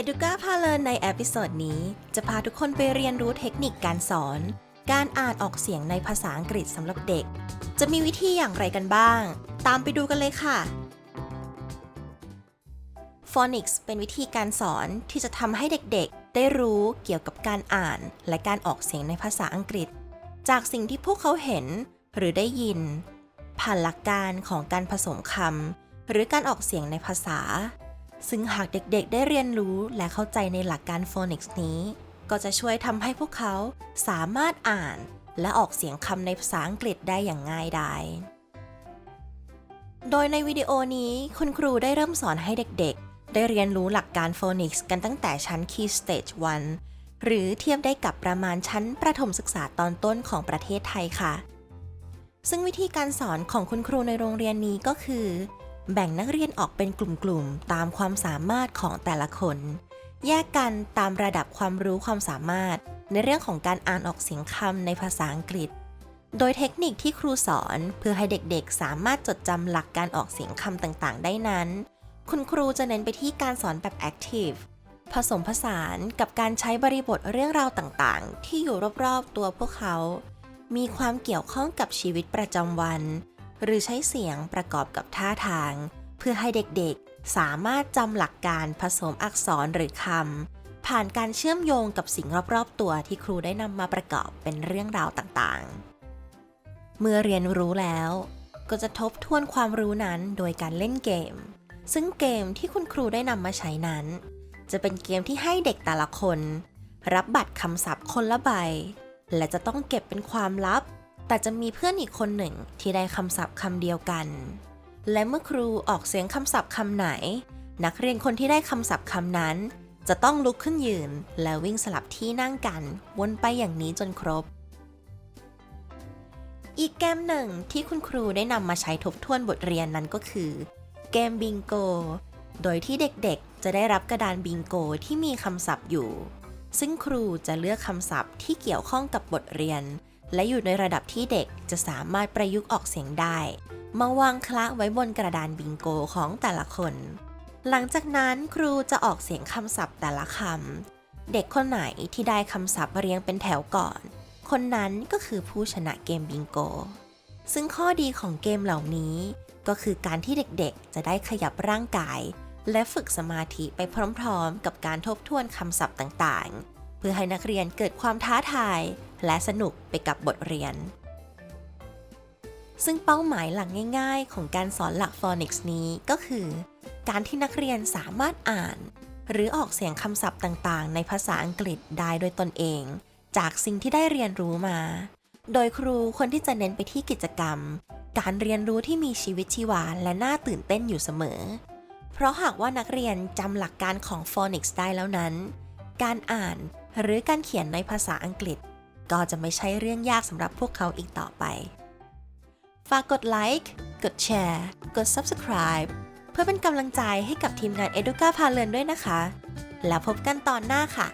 Educa พาเลนในเอพิโซดนี้ จะพาทุกคนไปเรียนรู้เทคนิคการสอน การอ่านออกเสียงในภาษาอังกฤษสำหรับเด็ก จะมีวิธีอย่างไรกันบ้าง ตามไปดูกันเลยค่ะ Phonics เป็นวิธีการสอนที่จะทำให้เด็กๆ ได้รู้เกี่ยวกับการอ่านและการออกเสียงในภาษาอังกฤษ จากสิ่งที่พวกเขาเห็นหรือได้ยิน ผ่านหลักการของการผสมคำหรือการออกเสียงในภาษา ซึ่งหากเด็กๆได้เรียนรู้และเข้าใจในหลักการ Phonics นี้ ก็จะช่วยทำให้พวกเขาสามารถอ่าน และออกเสียงคำในภาษาอังกฤษได้อย่างง่ายดาย โดยในวิดีโอนี้คุณครูได้เริ่มสอนให้เด็กๆ ได้เรียนรู้หลักการ Phonics กันตั้งแต่ชั้น Key Stage 1 หรือเทียบได้กับประมาณชั้นประถมศึกษาตอนต้นของประเทศไทยค่ะซึ่งวิธีการสอนของคุณครูในโรงเรียนนี้ก็คือ แบ่งนักเรียนออกเป็นกลุ่มๆ ตามความสามารถของแต่ละคน แยกกันตามระดับความรู้ความสามารถ ในเรื่องของการอ่านออกเสียงคำในภาษาอังกฤษ โดยเทคนิคที่ครูสอนเพื่อให้เด็กๆ สามารถจดจำหลักการออกเสียงคำต่างๆ ได้นั้น คุณครูจะเน้นไปที่การสอนแบบ active ผสมผสานกับการใช้บริบทเรื่องราวต่างๆ ที่อยู่รอบๆ ตัวพวกเขา มีความเกี่ยวข้องกับชีวิตประจำวัน หรือใช้เสียงประกอบกับท่าทาง เพื่อให้เด็กๆ สามารถจำหลักการผสมอักษรหรือคำผ่านการเชื่อมโยงกับสิ่งรอบๆ ตัวที่ครูได้นำมาประกอบเป็นเรื่องราวต่างๆ เมื่อเรียนรู้แล้ว ก็จะทบทวนความรู้นั้นโดยการเล่นเกม ซึ่งเกมที่คุณครูได้นำมาใช้นั้น จะเป็นเกมที่ให้เด็กแต่ละคน รับบัตรคำศัพท์คนละใบ และจะต้องเก็บเป็นความลับ แต่จะมีเพื่อนอีกคนหนึ่งที่ได้คำศัพท์คำเดียวกัน และเมื่อครูออกเสียงคำศัพท์คำไหน นักเรียนคนที่ได้คำศัพท์คำนั้น จะต้องลุกขึ้นยืน และวิ่งสลับที่นั่งกันวนไปอย่างนี้จนครบ อีกเกมหนึ่งที่คุณครูได้นำมาใช้ทบทวนบทเรียนนั้นก็คือ เกมบิงโก โดยที่เด็กๆ จะได้รับกระดานบิงโกที่มีคำศัพท์อยู่ ซึ่งครูจะเลือกคำศัพท์ที่เกี่ยวข้องกับบทเรียน และอยู่ในระดับที่เด็กจะสามารถประยุกต์ออกเสียงได้ มาวางคละไว้บนกระดานบิงโกของแต่ละคน หลังจากนั้นครูจะออกเสียงคำศัพท์แต่ละคำ เด็กคนไหนที่ได้คำศัพท์เรียงเป็นแถวก่อน คนนั้นก็คือผู้ชนะเกมบิงโก ซึ่งข้อดีของเกมเหล่านี้ก็คือการที่เด็กๆ จะได้ขยับร่างกาย และฝึกสมาธิไปพร้อมๆ กับการทบทวนคำศัพท์ต่างๆ พื่อให้นักเรียนเกิดความท้าทาย และสนุกไปกับบทเรียน ซึ่งเป้าหมายหลักง่าย ๆ ของการสอนหลัก Phonics นี้ก็คือ การที่นักเรียนสามารถอ่าน หรือออกเสียงคำศัพท์ต่างๆ ในภาษาอังกฤษได้โดยตนเอง จากสิ่งที่ได้เรียนรู้มา โดยครูคนที่จะเน้นไปที่กิจกรรม การเรียนรู้ที่มีชีวิตชีวาและน่าตื่นเต้นอยู่เสมอ เพราะหากว่านักเรียนจำหลักการของ Phonics ได้แล้วนั้น การอ่าน หรือการเขียนในภาษาอังกฤษ ก็จะไม่ใช่เรื่องยากสำหรับพวกเขาอีกต่อไป ฝากกดไลค์กดแชร์กด Subscribe เพื่อเป็นกำลังใจให้กับทีมงาน Educa พาเลินด้วยนะคะ แล้วพบกันตอนหน้าค่ะ